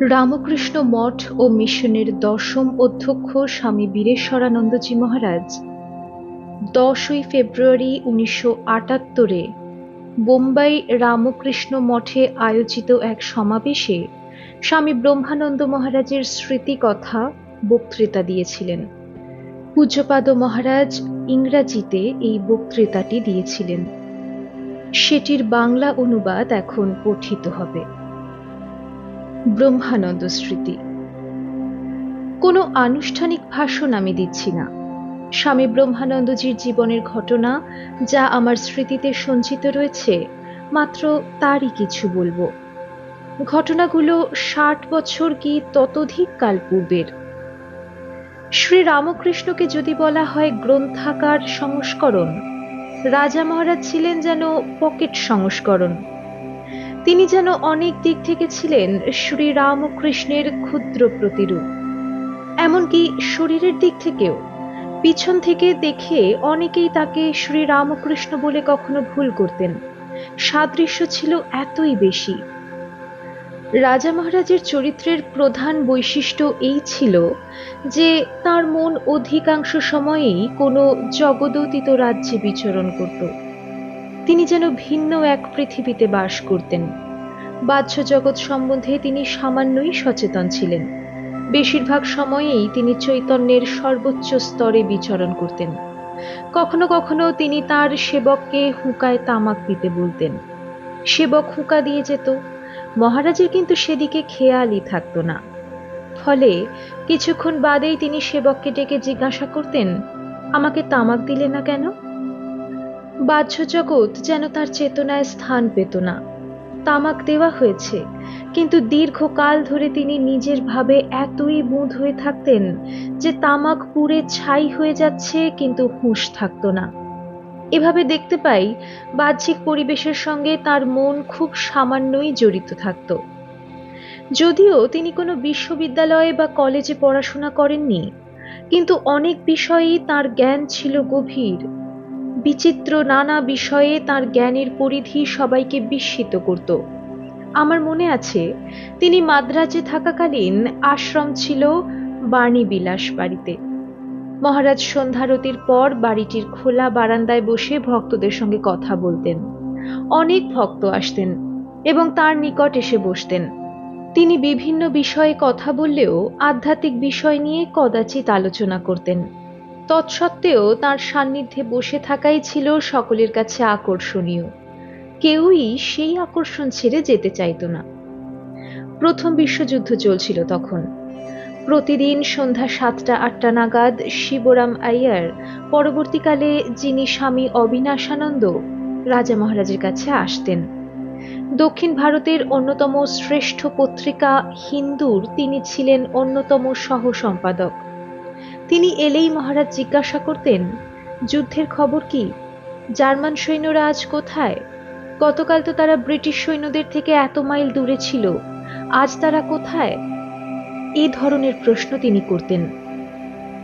রামকৃষ্ণ মঠ ও মিশনের দশম অধ্যক্ষ স্বামী বীরেশ্বরানন্দজি মহারাজ। দশই ফেব্রুয়ারি উনিশশো আটাত্তরে বোম্বাই রামকৃষ্ণ মঠে আয়োজিত এক সমাবেশে স্বামী ব্রহ্মানন্দ মহারাজের স্মৃতিকথা বক্তৃতা দিয়েছিলেন। পূজ্যপাদ মহারাজ ইংরাজিতে এই বক্তৃতাটি দিয়েছিলেন। সেটির বাংলা অনুবাদ এখন পঠিত হবে। ব্রহ্মানন্দ স্মৃতি। কোনো আনুষ্ঠানিক ভাষণ আমি দিচ্ছি না। স্বামী ব্রহ্মানন্দজির জীবনের ঘটনা যা আমার স্মৃতিতে সঞ্চিত রয়েছে, মাত্র তারই কিছু বলব। ঘটনাগুলো ষাট বছর কি ততোধিক কাল পূর্বের? শ্রী রামকৃষ্ণকে যদি বলা হয় গ্রন্থাকার সংস্করণ, রাজা মহারাজ ছিলেন যেন পকেট সংস্করণ। তিনি যেন অনেক দিক থেকে ছিলেন শ্রী রামকৃষ্ণের ক্ষুদ্র প্রতিরূপ। এমনকি শরীরের দিক থেকেও। পিছন থেকে দেখে অনেকেই তাকে শ্রী রামকৃষ্ণ বলে কখনো ভুল করতেন। সাদৃশ্য ছিল এতই বেশি। রাজা মহারাজের চরিত্রের প্রধান বৈশিষ্ট্য এই ছিল যে, তার মন অধিকাংশ সময়েই কোনো জগদতীত রাজ্যে বিচরণ করত। তিনি যেন ভিন্ন এক পৃথিবীতে বাস করতেন। বাহ্য জগৎ সম্বন্ধে তিনি সামান্যই সচেতন ছিলেন। বেশিরভাগ সময়েই তিনি চৈতন্যের সর্বোচ্চ স্তরে বিচরণ করতেন। কখনো কখনো তিনি তার সেবককে হুঁকায় তামাক দিতে বলতেন। সেবক হুঁকা দিয়ে যেত, মহারাজের কিন্তু সেদিকে খেয়ালই থাকতো না। ফলে কিছুক্ষণ বাদেই তিনি সেবককে ডেকে জিজ্ঞাসা করতেন, আমাকে তামাক দিলে না কেন? বাহ্য জগৎ যেন তার চেতনায় স্থান পেত না। তামাক দেওয়া হয়েছে, কিন্তু দীর্ঘকাল ধরে তিনি নিজের ভাবে এতই বুঁদ হয়ে থাকতেন যে তামাক পুড়ে ছাই হয়ে যাচ্ছে কিন্তু হুঁশ থাকতো না। এভাবে দেখতে পাই, বাহ্যিক পরিবেশের সঙ্গে তার মন খুব সামান্যই জড়িত থাকত। যদিও তিনি কোনো বিশ্ববিদ্যালয়ে বা কলেজে পড়াশোনা করেননি, কিন্তু অনেক বিষয়েই তার জ্ঞান ছিল গভীর। বিচিত্র নানা বিষয়ে তার জ্ঞানের পরিধি সবাইকে বিস্মিত করত। আমার মনে আছে, তিনি মাদ্রাজে থাকাকালীন আশ্রম ছিল বাণী বিলাস বাড়িতে। মহারাজ সন্ধ্যারতির পর বাড়িটির খোলা বারান্দায় বসে ভক্তদের সঙ্গে কথা বলতেন। অনেক ভক্ত আসতেন এবং তার নিকট এসে বসতেন। তিনি বিভিন্ন বিষয়ে কথা বললেও আধ্যাত্মিক বিষয় নিয়ে কদাচিৎ আলোচনা করতেন। তৎসত্ত্বেও তার সান্নিধ্যে বসে থাকাই ছিল সকলের কাছে আকর্ষণীয়। কেউই সেই আকর্ষণ ছেড়ে যেতে চাইত না। প্রথম বিশ্বযুদ্ধ চলছিল তখন। প্রতিদিন সন্ধ্যা সাতটা, আটটা নাগাদ শিবরাম আইয়ার, পরবর্তীকালে যিনি স্বামী অবিনাশানন্দ, রাজা মহারাজের কাছে আসতেন। দক্ষিণ ভারতের অন্যতম শ্রেষ্ঠ পত্রিকা হিন্দুর তিনি ছিলেন অন্যতম সহ সম্পাদক তিনি এলেই মহারাজ জিজ্ঞাসা করতেন, যুদ্ধের খবর কি? জার্মান সৈন্যরা আজ কোথায়? গতকাল তো তারা ব্রিটিশ সৈন্যদের থেকে এত মাইল দূরে ছিল, আজ তারা কোথায়? এ ধরনের প্রশ্ন তিনি করতেন।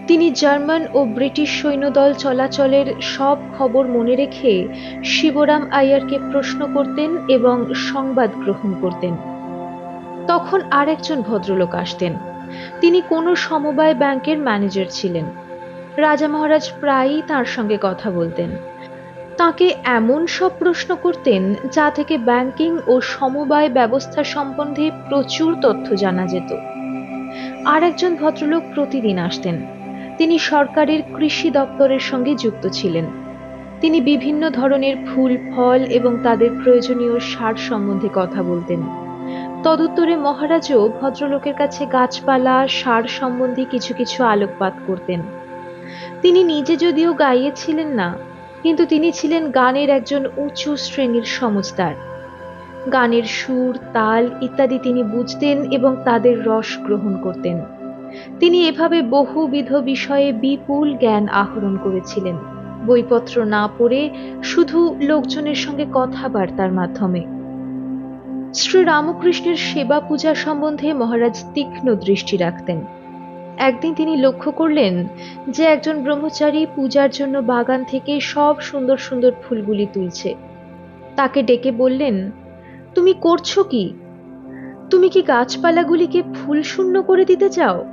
তিনি জার্মান ও ব্রিটিশ সৈন্যদল চলাচলের সব খবর মনে রেখে শিবরাম আয়ারকে প্রশ্ন করতেন এবং সংবাদ গ্রহণ করতেন। তখন আর একজন ভদ্রলোক আসতেন। তিনি কোনো সমবায় ব্যাংকের ম্যানেজার ছিলেন। রাজা মহারাজ প্রায়ই তার সঙ্গে কথা বলতেন। তাকে এমন সব প্রশ্ন করতেন যা থেকে ব্যাংকিং ও সমবায় ব্যবস্থা সম্বন্ধে প্রচুর তথ্য জানা যেত। আর একজন ভদ্রলোক প্রতিদিন আসতেন। তিনি সরকারের কৃষি দপ্তরের সঙ্গে যুক্ত ছিলেন। তিনি বিভিন্ন ধরনের ফুল, ফল এবং তাদের প্রয়োজনীয় সার সম্বন্ধে কথা বলতেন। তদুত্তরে মহারাজও ভদ্রলোকের কাছে গাছপালা, সার সম্বন্ধে কিছু কিছু আলোকপাত করতেন। তিনি নিজে যদিও গাইয়েছিলেন না, কিন্তু তিনি ছিলেন গানের একজন উঁচু শ্রেণির সমজদার। গানের সুর, তাল ইত্যাদি তিনি বুঝতেন এবং তাদের রস গ্রহণ করতেন। তিনি এভাবে বহুবিধ বিষয়ে বিপুল জ্ঞান আহরণ করেছিলেন। বইপত্র না পড়ে শুধু লোকজনের সঙ্গে কথাবার্তার মাধ্যমে। শ্রী রামকৃষ্ণের সেবা পূজা সম্বন্ধে মহারাজ তীক্ষ্ণ দৃষ্টি রাখতেন। একদিন তিনি লক্ষ্য করলেন যে একজন ব্রহ্মচারী পূজার জন্য বাগান থেকে সব সুন্দর সুন্দর ফুলগুলি তুলছে। তাকে ডেকে বললেন, তুমি করছ কি? তুমি কি গাছপালাগুলিকে ফুল শূন্য করে দিতে চাও?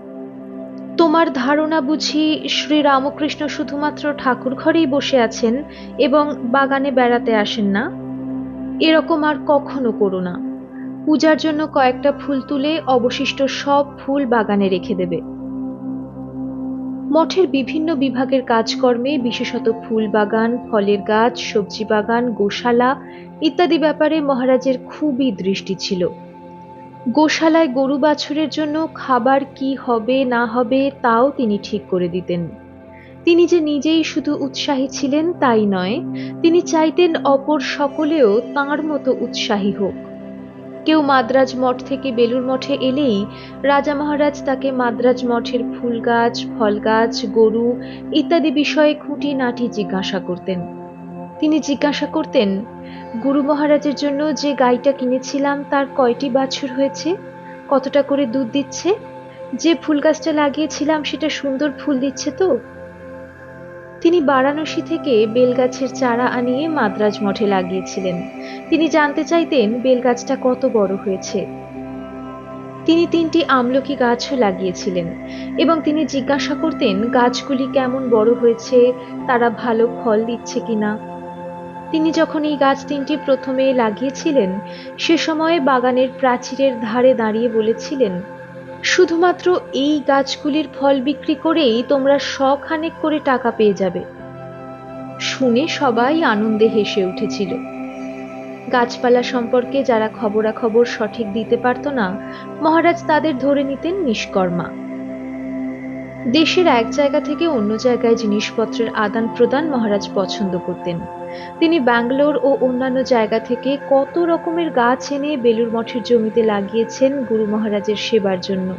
তোমার ধারণা বুঝি শ্রী রামকৃষ্ণ শুধুমাত্র ঠাকুর ঘরেই বসে আছেন এবং বাগানে বেড়াতে আসেন না? এরকম আর কখনো করো না। পূজার জন্য কয়েকটা ফুল তুলে অবশিষ্ট সব ফুল বাগানে রেখে দেবে। মঠের বিভিন্ন বিভাগের কাজকর্মে বিশেষত ফুল বাগান, ফলের গাছ, সবজি বাগান, গোশালা ইত্যাদি ব্যাপারে মহারাজের খুবই দৃষ্টি ছিল। গোশালায় গরু বাছুরের জন্য খাবার কি হবে, না হবে, তাও তিনি ঠিক করে দিতেন। তিনি যে নিজেই শুধু উৎসাহী ছিলেন তাই নয়, তিনি চাইতেন অপর সকলেও তাঁর মতো উৎসাহী হোক। কেউ মাদ্রাজ মঠ থেকে বেলুর মঠে এলেই রাজা মহারাজ তাকে মাদ্রাজ মঠের ফুল গাছ, ফল গাছ, গরু ইত্যাদি বিষয়ে খুঁটিনাটি জিজ্ঞাসা করতেন। তিনি জিজ্ঞাসা করতেন, গুরু মহারাজের জন্য যে গাইটা কিনেছিলাম তার কয়টি বাছুর হয়েছে? কতটা করে দুধ দিচ্ছে? যে ফুল গাছটা লাগিয়েছিলাম সেটা সুন্দর ফুল দিচ্ছে তো? তিনি বারাণসী থেকে বেলগাছের চারা আনিয়ে মাদ্রাজ মঠে লাগিয়েছিলেন। তিনি জানতে চাইতেন বেলগাছটা কত বড় হয়েছে। তিনি তিনটি আমলকি গাছও লাগিয়েছিলেন এবং তিনি জিজ্ঞাসা করতেন, গাছগুলি কেমন বড় হয়েছে? তারা ভালো ফল দিচ্ছে কিনা? তিনি যখন এই গাছ তিনটি প্রথমে লাগিয়েছিলেন, সে সময়ে বাগানের প্রাচীরের ধারে দাঁড়িয়ে বলেছিলেন শুধুমাত্র এই গাছগুলির ফল বিক্রি করেই তোমরা শখানেক করে টাকা পেয়ে যাবে। শুনে সবাই আনন্দে হেসে উঠেছিল। গাছপালা সম্পর্কে যারা খবরাখবর সঠিক দিতে পারত না, মহারাজ তাদের ধরে নিতেন নিষ্কর্মা। দেশের এক জায়গা থেকে অন্য জায়গায় জিনিসপত্রের আদান প্রদান মহারাজ পছন্দ করতেন। তিনি ব্যাঙ্গালোর ও অন্যান্য জায়গা থেকে কত রকমের গাছ এনে বেলুর মঠের জমিতে লাগিয়েছেন গুরু মহারাজের সেবার জন্য।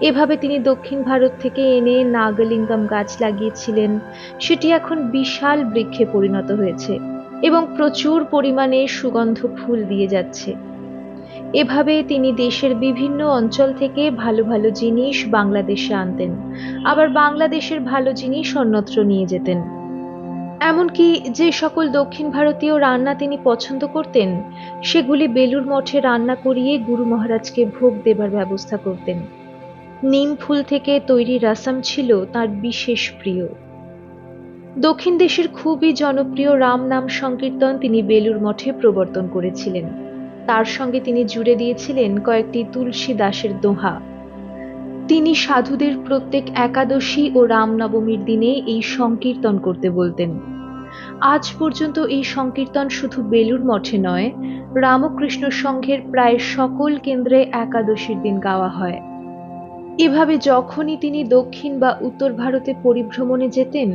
এভাবে তিনি দক্ষিণ ভারত থেকে এনে নাগলিঙ্গম গাছ লাগিয়েছিলেন, সেটি এখন বিশাল বৃক্ষে পরিণত হয়েছে এবং প্রচুর পরিমাণে সুগন্ধ ফুল দিয়ে যাচ্ছে। এভাবে তিনি দেশের বিভিন্ন অঞ্চল থেকে ভালো ভালো জিনিস বাংলাদেশে আনতেন, আবার বাংলাদেশের ভালো জিনিস অন্যত্র নিয়ে যেতেন। এমনকি যে সকল দক্ষিণ ভারতীয় রান্না তিনি পছন্দ করতেন, সেগুলি বেলুর মঠে রান্না করিয়ে গুরু মহারাজকে ভোগ দেবার ব্যবস্থা করতেন। নিম ফুল থেকে তৈরি রাসাম ছিল তার বিশেষ প্রিয়। দক্ষিণ দেশের খুবই জনপ্রিয় রাম নাম সংকীর্তন তিনি বেলুর মঠে প্রবর্তন করেছিলেন। তার সঙ্গে তিনি জুড়ে দিয়েছিলেন কয়েকটি তুলসী দাসের দোহা। তিনি সাধুদের প্রত্যেক একাদশী ও রামনবমীর দিনে এই সংকীর্তন করতে বলতেন। আজ পর্যন্ত এই সংকীর্তন শুধু বেলুর মঠে নয়, রামকৃষ্ণ সংঘের প্রায় সকল কেন্দ্রে একাদশীর দিন গাওয়া হয়। এভাবে যখনই তিনি দক্ষিণ বা উত্তর ভারতে পরিভ্রমণে যেতেন,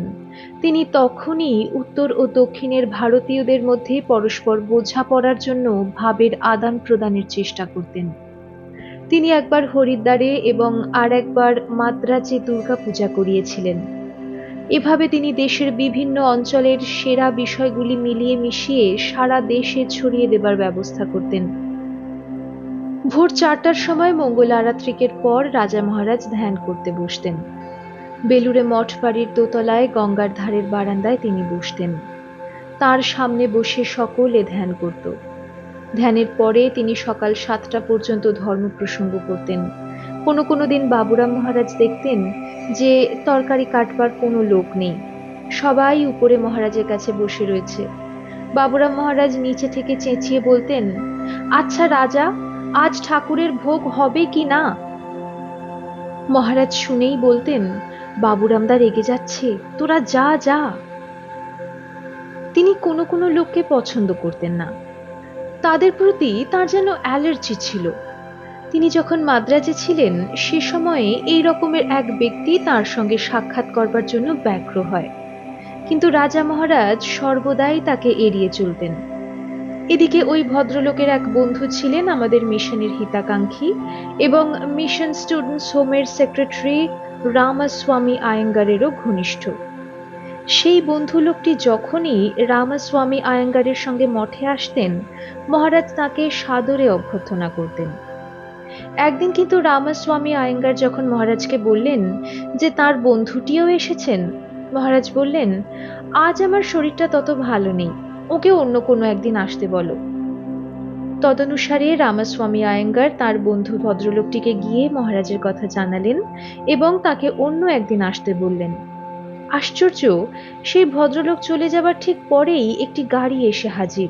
তিনি তখনই উত্তর ও দক্ষিণের ভারতীয়দের মধ্যে পরস্পর বোঝাপড়ার জন্য ভাবের আদান প্রদানের চেষ্টা করতেন। তিনি একবার হরিদ্বারে এবং আর একবার মাদ্রাজে দুর্গা পূজা করিয়েছিলেন। এভাবে তিনি দেশের বিভিন্ন অঞ্চলের সেরা বিষয়গুলি মিলিয়ে মিশিয়ে সারা দেশে ছড়িয়ে দেবার ব্যবস্থা করতেন। ভোর চারটার সময় মঙ্গল আরাত্রিকের পর রাজা মহারাজ ধ্যান করতে বসতেন। বেলুরে মঠ বাড়ির দোতলায় গঙ্গার ধারের বারান্দায় তিনি বসতেন। তার সামনে বসে সকলে ধ্যান করত। ধ্যানের পরে তিনি সকাল সাতটা পর্যন্ত ধর্ম প্রসঙ্গ করতেন। কোনো কোনো দিন বাবুরাম মহারাজ দেখতেন যে তরকারি কাটবার কোনো লোক নেই। সবাই উপরে মহারাজের কাছে বসে রয়েছে। বাবুরাম মহারাজ নিচে থেকে চেঁচিয়ে বলতেন আচ্ছা রাজা, আজ ঠাকুরের ভোগ হবে কি না? মহারাজ শুনেই বলতেন বাবুরামদা রেগে যাচ্ছে, তোরা যা যা। তিনি কোনো কোনো লোককে পছন্দ করতেন না। তাদের প্রতি তার যেন অ্যালার্জি ছিল। তিনি যখন মাদ্রাজে ছিলেন, সে সময়ে এই রকমের এক ব্যক্তি তার সঙ্গে সাক্ষাৎ করবার জন্য ব্যগ্র হয়। কিন্তু রাজা মহারাজ সর্বদাই তাকে এড়িয়ে চলতেন। এদিকে ওই ভদ্রলোকের এক বন্ধু ছিলেন আমাদের মিশনের হিতাকাঙ্ক্ষী এবং মিশন স্টুডেন্টস হোমের সেক্রেটারি রামাস্বামী আয়েঙ্গারেরও ঘনিষ্ঠ। সেই বন্ধু লোকটি যখনই রামাস্বামী আয়েঙ্গারের সঙ্গে মঠে আসতেন, মহারাজ তাকে সাদরে অভ্যর্থনা করতেন। একদিন কিন্তু রামাস্বামী আয়েঙ্গার যখন মহারাজকে বললেন যে তার বন্ধুটিও এসেছেন, মহারাজ বললেন, আজ আমার শরীরটা তত ভালো নেই, ওকে অন্য কোনো একদিন আসতে বলো। তদনুসারে রামাস্বামী আয়েঙ্গার তার বন্ধু ভদ্রলোকটিকে গিয়ে মহারাজের কথা জানালেন এবং তাকে অন্য একদিন আসতে বললেন। আশ্চর্য, সেই ভদ্রলোক চলে যাবার ঠিক পরেই একটি গাড়ি এসে হাজির।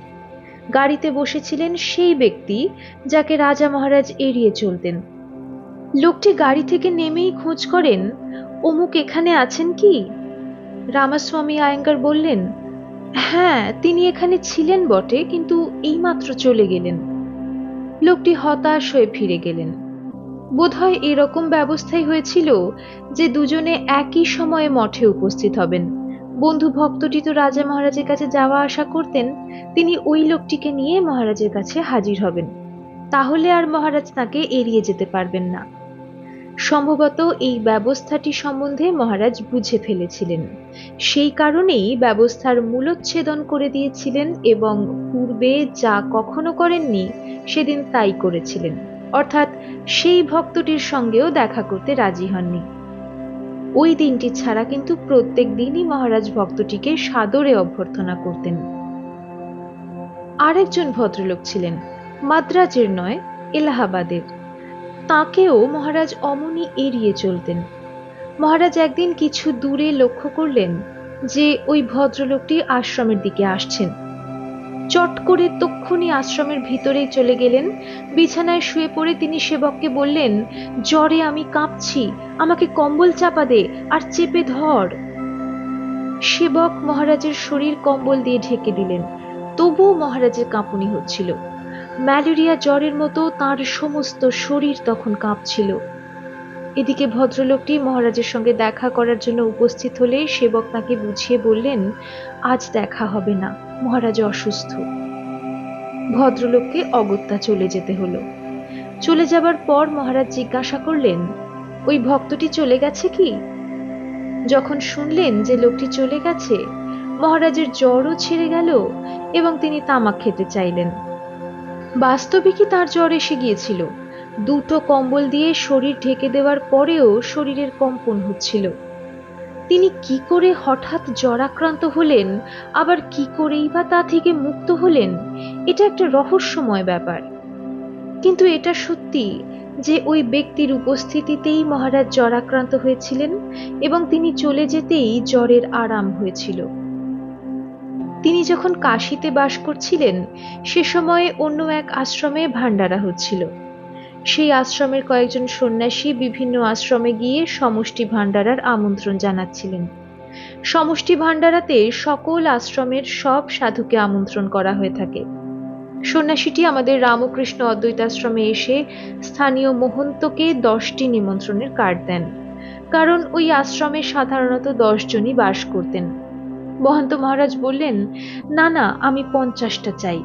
গাড়িতে বসেছিলেন সেই ব্যক্তি যাকে রাজা মহারাজ এড়িয়ে চলতেন। লোকটি গাড়ি থেকে নেমেই খোঁজ করেন, অমুক এখানে আছেন কি? রামাস্বামী আয়েঙ্গার বললেন হ্যাঁ তিনি এখানে ছিলেন বটে, কিন্তু এইমাত্র চলে গেলেন। লোকটি হতাশ হয়ে ফিরে গেলেন। বোধহয় এরকম ব্যবস্থাই হয়েছিল যে দুজনে একই সময়ে মঠে উপস্থিত হবেন। বন্ধু ভক্তটি তো রাজা মহারাজের কাছে যাওয়া আসা করতেন, তিনি ওই লোকটিকে নিয়ে মহারাজের কাছে হাজির হবেন। তাহলে আর মহারাজ তাকে এড়িয়ে যেতে পারবেন না। সম্ভবত এই ব্যবস্থাটি সম্বন্ধে মহারাজ বুঝে ফেলেছিলেন। সেই কারণেই ব্যবস্থার মূলোচ্ছেদন করে দিয়েছিলেন এবং পূর্বে যা কখনো করেননি, সেদিন তাই করেছিলেন। অর্থাৎ সেই ভক্তটির সঙ্গেও দেখা করতে রাজি হননি। ওই দিনটি ছাড়া কিন্তু প্রত্যেক দিনই মহারাজ ভক্তটিকে সাদরে অভ্যর্থনা করতেন। আরেকজন ভদ্রলোক ছিলেন, মাদ্রাজের নয়, এলাহাবাদের। তাকেও মহারাজ অমনি এড়িয়ে চলতেন। মহারাজ একদিন কিছু দূরে লক্ষ্য করলেন যে ওই ভদ্রলোকটি আশ্রমের দিকে আসছেন। চট করে তক্ষুনি আশ্রমের ভিতরেই চলে গেলেন। বিছানায় শুয়ে পড়ে তিনি সেবককে বললেন, জ্বরে আমি কাঁপছি, আমাকে কম্বল চাপা দে আর চেপে ধর। সেবক মহারাজের শরীর কম্বল দিয়ে ঢেকে দিলেন। তবুও মহারাজের কাঁপুনি হচ্ছিল। ম্যালেরিয়া জ্বরের মতো তার সমস্ত শরীর তখন কাঁপছিল। এদিকে ভদ্রলোকটি মহারাজের সঙ্গে দেখা করার জন্য উপস্থিত হলে সেবক তাকে বুঝিয়ে বললেন, আজ দেখা হবে না। মহারাজ অসুস্থ। ভদ্রলোককে অগত্যা চলে যেতে হলো। চলে যাবার পর মহারাজ জিজ্ঞাসা করলেন, ওই ভক্তটি চলে গেছে কি? যখন শুনলেন যে লোকটি চলে গেছে, মহারাজের জ্বরও ছেড়ে গেল এবং তিনি তামাক খেতে চাইলেন। বাস্তবিকই তার জ্বর এসে গিয়েছিল? দুটো কম্বল দিয়ে শরীর ঢেকে দেওয়ার পরেও শরীরের কম্পন হচ্ছিল। তিনি কি করে হঠাৎ জ্বরাক্রান্ত হলেন, আবার কি করেই বা তা থেকে মুক্ত হলেন, এটা একটা রহস্যময় ব্যাপার। কিন্তু এটা সত্যি যে ওই ব্যক্তির উপস্থিতিতেই মহারাজ জ্বরাক্রান্ত হয়েছিলেন এবং তিনি চলে যেতেই জ্বরের আরাম হয়েছিল। তিনি যখন কাশিতে বাস করছিলেন, সে সময়ে অন্য এক আশ্রমে ভান্ডারা হচ্ছিল। সেই আশ্রমের কয়েকজন সন্ন্যাসী বিভিন্ন আশ্রমে গিয়ে সমষ্টি ভান্ডারার আমন্ত্রণ জানাচ্ছিলেন। সমষ্টি ভান্ডারাতে সকল আশ্রমের সব সাধুকে আমন্ত্রণ করা হয়ে থাকে। সন্ন্যাসীটি আমাদের রামকৃষ্ণ অদ্বৈতাশ্রমে এসে স্থানীয় মহন্তকে দশটি নিমন্ত্রণের কার্ড দেন। কারণ ওই আশ্রমে সাধারণত দশ জনই বাস করতেন। মহন্ত মহারাজ বললেন, না না, আমি পঞ্চাশটা চাই।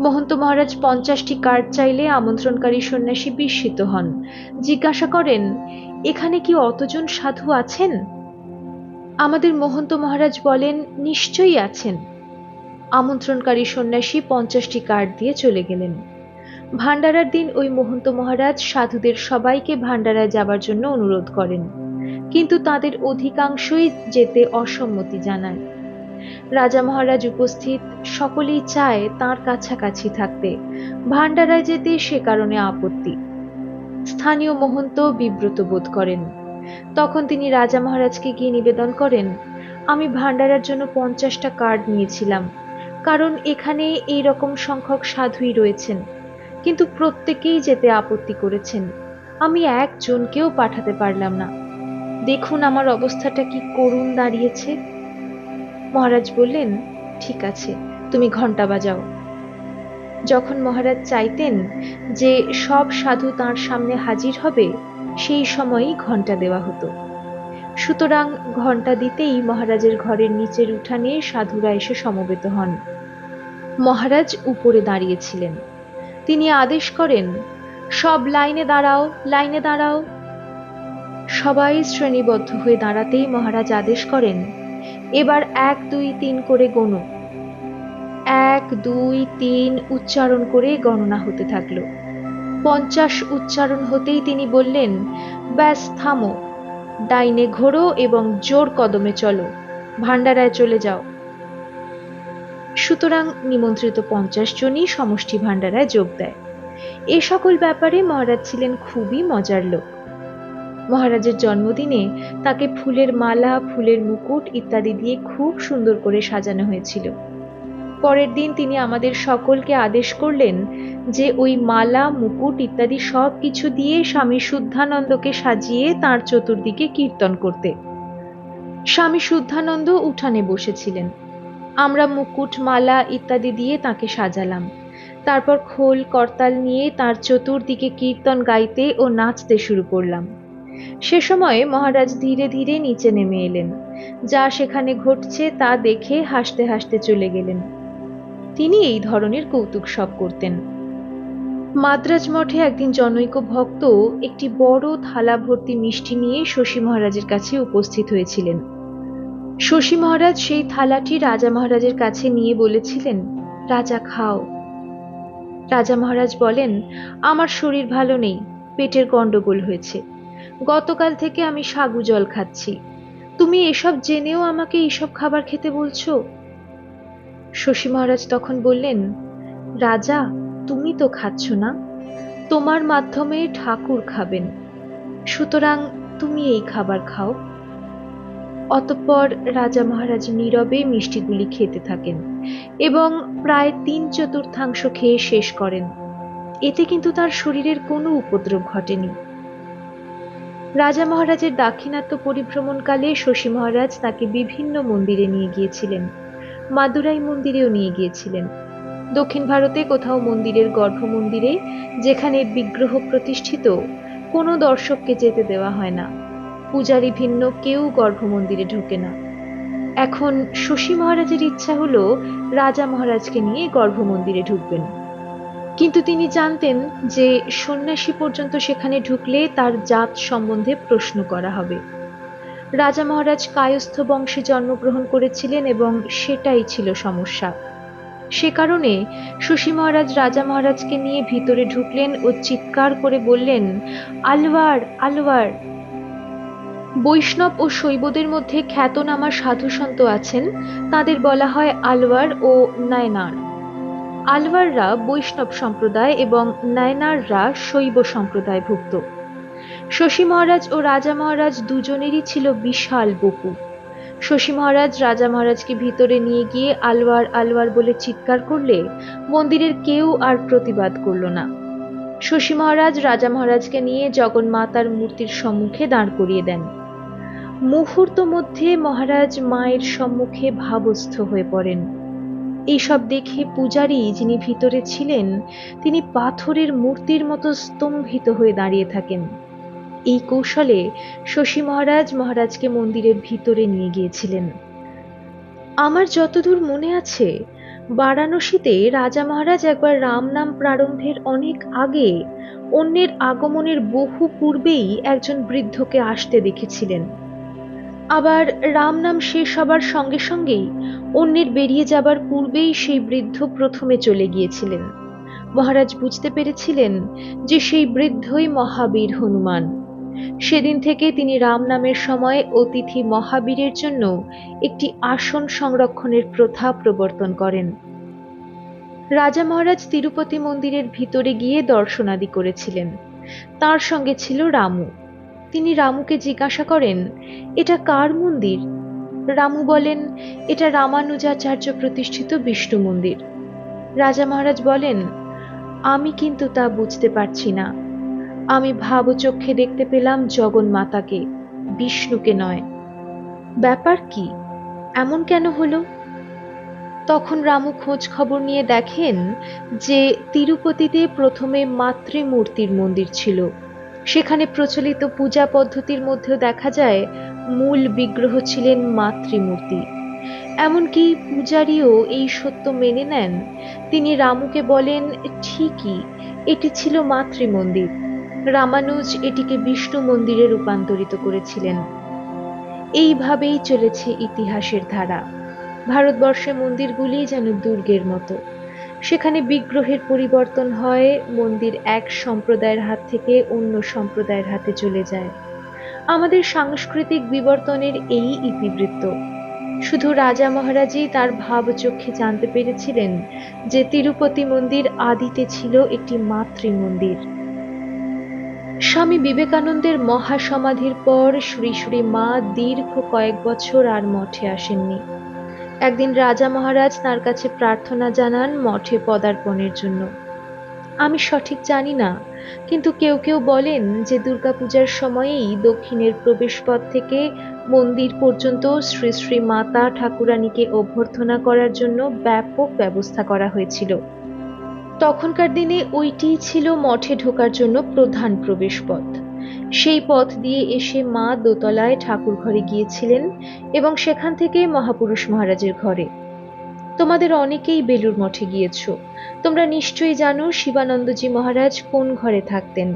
মহন্ত মহারাজ পঞ্চাশটি কার্ড চাইলে আমন্ত্রণকারী সন্ন্যাসী বিস্মিত হন। জিজ্ঞাসা করেন, এখানে কি অতজন সাধু আছেন? আমাদের মহন্ত মহারাজ বলেন, নিশ্চয়ই আছেন। আমন্ত্রণকারী সন্ন্যাসী পঞ্চাশটি কার্ড দিয়ে চলে গেলেন। ভান্ডারার দিন ওই মহন্ত মহারাজ সাধুদের সবাইকে ভান্ডারায় যাবার জন্য অনুরোধ করেন। কিন্তু তাদের অধিকাংশই যেতে অসম্মতি জানায়। রাজা মহারাজ উপস্থিত সকলেই চায় তার কাছাকাছি থাকতে। ভান্ডারায় যেতে সে কারণে আপত্তি। স্থানীয় মহন্ত বিব্রত বোধ করেন। তখন তিনি রাজা মহারাজকে গিয়ে নিবেদন করেন, আমি ভান্ডারার জন্য পঞ্চাশটা কার্ড নিয়েছিলাম, কারণ এখানে এই রকম সংখ্যক সাধুই রয়েছেন, কিন্তু প্রত্যেকেই যেতে আপত্তি করেছেন। আমি একজনকেও পাঠাতে পারলাম না। দেখুন আমার অবস্থাটা কি করুণ দাঁড়িয়েছে। মহারাজ বললেন, ঠিক আছে, তুমি ঘণ্টা বাজাও। যখন মহারাজ চাইতেন যে সব সাধু তার সামনে হাজির হবে, সেই সময়ই ঘণ্টা দেওয়া হতো। সুতরাং ঘণ্টা দিতেই মহারাজের ঘরের নিচের উঠানে সাধুরা এসে সমবেত হন। মহারাজ উপরে দাঁড়িয়েছিলেন। তিনি আদেশ করেন, সব লাইনে দাঁড়াও লাইনে দাঁড়াও। সবাই শ্রেণীবদ্ধ হয়ে দাঁড়াতেই মহারাজ আদেশ করেন এবার এক, দুই, তিন করে গণু। এক, দুই, তিন উচ্চারণ করে গণনা হতে থাকল। পঞ্চাশ উচ্চারণ হতেই তিনি বললেন, ব্যাস, থামো। ডাইনে ঘোরো এবং জোর কদমে চলো। ভান্ডারায় চলে যাও। সুতরাং নিমন্ত্রিত পঞ্চাশ জনই সমষ্টি ভাণ্ডারায় যোগ দেয়। এ সকল ব্যাপারে মহারাজ ছিলেন খুবই মজার লোক। মহারাজের জন্মদিনে তাকে ফুলের মালা, ফুলের মুকুট ইত্যাদি দিয়ে খুব সুন্দর করে সাজানো হয়েছিল। পরের দিন তিনি আমাদের সকলকে আদেশ করলেন যে ওই মালা, মুকুট ইত্যাদি সব কিছু দিয়ে স্বামী শুদ্ধানন্দকে সাজিয়ে তার চতুর্দিকে কীর্তন করতে। স্বামী শুদ্ধানন্দ উঠানে বসেছিলেন। আমরা মুকুট, মালা ইত্যাদি দিয়ে তাকে সাজালাম। তারপর খোল, করতাল নিয়ে তার চতুর্দিকে কীর্তন গাইতে ও নাচতে শুরু করলাম। সে সময়ে মহারাজ ধীরে ধীরে নিচে নেমে এলেন। যা সেখানে ঘটছে তা দেখে হাসতে হাসতে চলে গেলেন। তিনি এই ধরনের কৌতুক সব করতেন। মাদ্রাজ মঠে একদিন জনৈক ভক্ত একটি বড় থালা ভর্তি মিষ্টি নিয়ে শশী মহারাজের কাছে উপস্থিত হয়েছিলেন। শশী মহারাজ সেই থালাটি রাজা মহারাজের কাছে নিয়ে বলেছিলেন, রাজা, খাও। রাজা মহারাজ বলেন, আমার শরীর ভালো নেই, পেটের গন্ডগোল হয়েছে। গতকাল থেকে আমি সাগু জল খাচ্ছি। তুমি এসব জেনেও আমাকে এইসব খাবার খেতে বলছো? শশী মহারাজ তখন বললেন, রাজা, তুমি তো খাচ্ছ না। তোমার মাধ্যমে ঠাকুর খাবেন। সুতরাং তুমি এই খাবার খাও। অতঃপর রাজা মহারাজ নীরবে মিষ্টিগুলি খেতে থাকেন এবং প্রায় তিন চতুর্থাংশ খেয়ে শেষ করেন। এতে কিন্তু তার শরীরের কোনো উপদ্রব ঘটেনি। রাজা মহারাজের দাক্ষিণাত্য পরিভ্রমণকালে শশী মহারাজ তাকে বিভিন্ন মন্দিরে নিয়ে গিয়েছিলেন। মাদুরাই মন্দিরেও নিয়ে গিয়েছিলেন। দক্ষিণ ভারতে কোথাও মন্দিরের গর্ভ মন্দিরে যেখানে বিগ্রহ প্রতিষ্ঠিত, কোনো দর্শককে যেতে দেওয়া হয় না। পূজারী ভিন্ন, কেউ গর্ভ মন্দিরে ঢোকে না। এখন শশী মহারাজের ইচ্ছা হলো রাজা মহারাজকে নিয়ে গর্ভ মন্দিরে ঢুকবেন। কিন্তু তিনি জানতেন যে সন্ন্যাসী পর্যন্ত সেখানে ঢুকলে তার জাত সম্বন্ধে প্রশ্ন করা হবে। রাজা মহারাজ কায়স্থ বংশে জন্মগ্রহণ করেছিলেন এবং সেটাই ছিল সমস্যা। সে কারণে শশী মহারাজ রাজা মহারাজকে নিয়ে ভিতরে ঢুকলেন ও চিৎকার করে বললেন, আলওয়ার আলওয়ার! বৈষ্ণব ও শৈবদের মধ্যে খ্যাতনামা সাধুসন্ত আছেন। তাদের বলা হয় আলওয়ার ও নায়নার। আলওয়াররা বৈষ্ণব সম্প্রদায় এবং নায়নাররা শৈব সম্প্রদায়ভুক্ত। শশী মহারাজ ও রাজা মহারাজ দুজনেরই ছিল বিশাল বকু শশী মহারাজ রাজা মহারাজকে ভিতরে নিয়ে গিয়ে আলওয়ার আলওয়ার বলে চিৎকার করলে মন্দিরের কেউ আর প্রতিবাদ করল না। শশী মহারাজ রাজা মহারাজকে নিয়ে জগন্মাতার মূর্তির সম্মুখে দাঁড় করিয়ে দেন। মুহূর্ত মধ্যে মহারাজ মায়ের সম্মুখে ভাবস্থ হয়ে পড়েন। এইসব দেখে পূজারী যিনি ভিতরে ছিলেন, তিনি পাথরের মূর্তির মতো স্তম্ভিত হয়ে দাঁড়িয়ে থাকেন। এই কৌশলে শশী মহারাজ মহারাজকে মন্দিরের ভিতরে নিয়ে গিয়েছিলেন। আমার যতদূর মনে আছে, বারাণসীতে রাজা মহারাজ একবার রাম নাম প্রারম্ভের অনেক আগে অন্যের আগমনের বহু পূর্বেই একজন বৃদ্ধকে আসতে দেখেছিলেন। আবার রাম নাম শেষ হবার সঙ্গে সঙ্গেই অন্যের বেরিয়ে যাবার পূর্বেই সেই বৃদ্ধ প্রথমে চলে গিয়েছিলেন। মহারাজ বুঝতে পেরেছিলেন যে সেই বৃদ্ধই মহাবীর হনুমান। সেদিন থেকে তিনি রাম নামের সময় অতিথি মহাবীরের জন্য একটি আসন সংরক্ষণের প্রথা প্রবর্তন করেন। রাজা মহারাজ তিরুপতি মন্দিরের ভিতরে গিয়ে দর্শনাদি করেছিলেন। তার সঙ্গে ছিল রামু। তিনি রামুকে জিজ্ঞাসা করেন, এটা কার মন্দির? রামু বলেন, এটা রামানুজাচার্য প্রতিষ্ঠিত বিষ্ণু মন্দির। রাজা মহারাজ বলেন, আমি কিন্তু তা বুঝতে পারছি না। আমি ভাবচক্ষে দেখতে পেলাম জগন্মাতাকে বিষ্ণুকে নয়। ব্যাপার কি? এমন কেন হলো? তখন রামু খোঁজ খবর নিয়ে দেখেন যে তিরুপতিতে প্রথমে মাতৃমূর্তির মন্দির ছিল। সেখানে প্রচলিত পূজা পদ্ধতির মধ্যেও দেখা যায়, মূল বিগ্রহ ছিলেন মাতৃমূর্তি। এমনকি পূজারীও এই সত্য মেনে নেন। তিনি রামুকে বলেন, ঠিকই, এটি ছিল মাতৃমন্দির। রামানুজ এটিকে বিষ্ণু মন্দিরে রূপান্তরিত করেছিলেন। এইভাবেই চলেছে ইতিহাসের ধারা। ভারতবর্ষে মন্দিরগুলি যেন দুর্গের মতো। সেখানে বিগ্রহের পরিবর্তন হয়, মন্দির এক সম্প্রদায়ের হাত থেকে অন্য সম্প্রদায়ের হাতে চলে যায়। আমাদের সাংস্কৃতিক বিবর্তনের এই ইতিবৃত্ত। শুধু রাজা মহারাজই তার ভাবচক্ষে জানতে পেরেছিলেন যে তিরুপতি মন্দির আদিতে ছিল একটি মাতৃ মন্দির স্বামী বিবেকানন্দের মহাসমাধির পর শ্রী শ্রী মা দীর্ঘ কয়েক বছর আর মঠে আসেননি। একদিন রাজা মহারাজ তার কাছে প্রার্থনা জানান মঠে পদার্পণের জন্য। আমি সঠিক জানি না, কিন্তু কেউ কেউ বলেন যে দুর্গাপূজার সময়েই দক্ষিণের প্রবেশপথ থেকে মন্দির পর্যন্ত শ্রী শ্রী মাতা ঠাকুরানীকে অভ্যর্থনা করার জন্য ব্যাপক ব্যবস্থা করা হয়েছিল। তখনকার দিনে ওইটিই ছিল মঠে ঢোকার জন্য প্রধান প্রবেশপথ। সেই পথ দিয়ে এসে মা দোতলায় ঠাকুর ঘরে গিয়েছিলেন এবং সেখান থেকে মহাপুরুষ মহারাজের ঘরে। তোমাদের অনেকেই বেলুর মঠে গিয়েছ। তোমরা নিশ্চয়ই জানো শিবানন্দজি মহারাজ কোন ঘরে থাকতেন।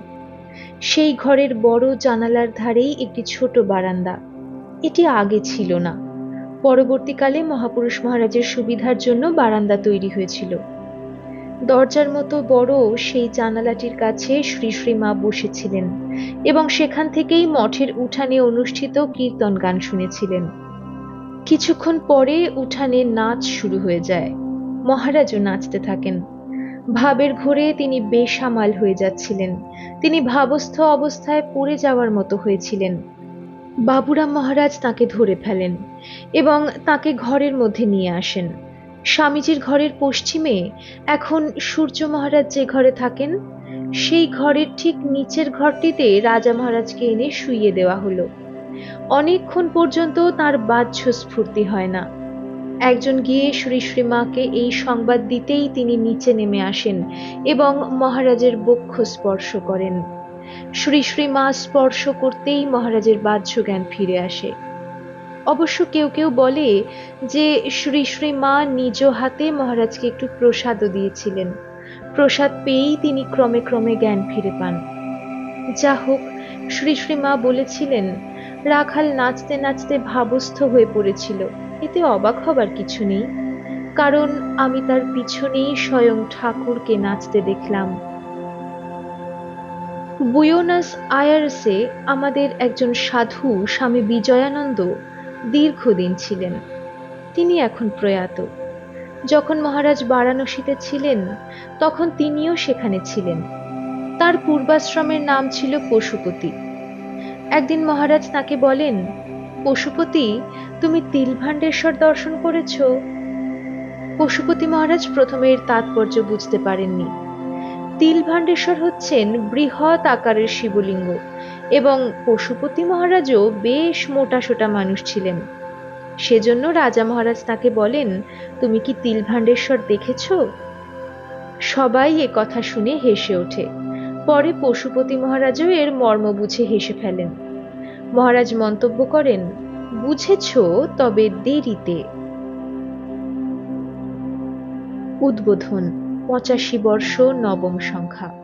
সেই ঘরের বড় জানালার ধারেই একটি ছোট বারান্দা। এটি আগে ছিল না। পরবর্তীকালে মহাপুরুষ মহারাজের সুবিধার জন্য বারান্দা তৈরি হয়েছিল। দরজার মতো বড় সেই জানালাটির কাছে শ্রী মা বসেছিলেন এবং সেখান থেকেই মঠের উঠানে অনুষ্ঠিত কীর্তন গান শুনেছিলেন। কিছুক্ষণ পরে উঠানে নাচ শুরু হয়ে যায়। মহারাজও নাচতে থাকেন। ভাবের ঘোরে তিনি বেসামাল হয়ে যাচ্ছিলেন। তিনি ভাবস্থ অবস্থায় পড়ে যাওয়ার মতো হয়েছিলেন। বাবুরাম মহারাজ তাকে ধরে ফেলেন এবং তাকে ঘরের মধ্যে নিয়ে আসেন। স্বামীজির ঘরের পশ্চিমে এখন সূর্য মহারাজ যে ঘরে থাকেন, সেই ঘরের ঠিক নিচের ঘরটিতে রাজা মহারাজকে এনে শুইয়ে দেওয়া হলো। অনেকক্ষণ পর্যন্ত তার বাহ্য স্ফূর্তি হয় না। একজন গিয়ে শ্রী শ্রীমাকে এই সংবাদ দিতেই তিনি নিচে নেমে আসেন এবং মহারাজের বক্ষ স্পর্শ করেন। শ্রী শ্রীমা স্পর্শ করতেই মহারাজের বাহ্য জ্ঞান ফিরে আসে। অবশ্য কেউ কেউ বলে যে শ্রী শ্রী মা নিজ হাতে মহারাজকে একটু প্রসাদও দিয়েছিলেন। প্রসাদ পেয়েই তিনি ক্রমে ক্রমে জ্ঞান ফিরে পান। যা হোক, শ্রী শ্রী মা বলেছিলেন, রাখাল নাচতে নাচতে ভাবস্থ হয়ে পড়েছিল। এতে অবাক হবার কিছু নেই। কারণ আমি তার পিছনেই স্বয়ং ঠাকুরকে নাচতে দেখলাম। বুয়োনাস আয়ারসে আমাদের একজন সাধু, স্বামী বিজয়ানন্দ দীর্ঘদিন ছিলেন। তিনি এখন প্রয়াত। যখন মহারাজ বারাণসীতে ছিলেন, তখন তিনিও সেখানে ছিলেন। তার পূর্বাশ্রমের নাম ছিল পশুপতি। একদিন মহারাজ তাকে বলেন, পশুপতি, তুমি তিলভাণ্ডেশ্বর দর্শন করেছ? পশুপতি মহারাজ প্রথমে এর তাৎপর্য বুঝতে পারেননি। তিলভাণ্ডেশ্বর হচ্ছেন বৃহৎ আকারের শিবলিঙ্গ। এবং পশুপতি মহারাজও বেশ মোটা সোটা মানুষ ছিলেন। সেজন্য রাজা মহারাজ তাকে বলেন, তুমি কি তিল তিলভাণ্ডেশ্বর দেখেছ? সবাই এ কথা শুনে হেসে ওঠে। পরে পশুপতি মহারাজও এর মর্ম বুঝে হেসে ফেলেন। মহারাজ মন্তব্য করেন, বুঝেছ, তবে দেরিতে। উদ্বোধন, পঁচাশি বর্ষ নবম সংখ্যা।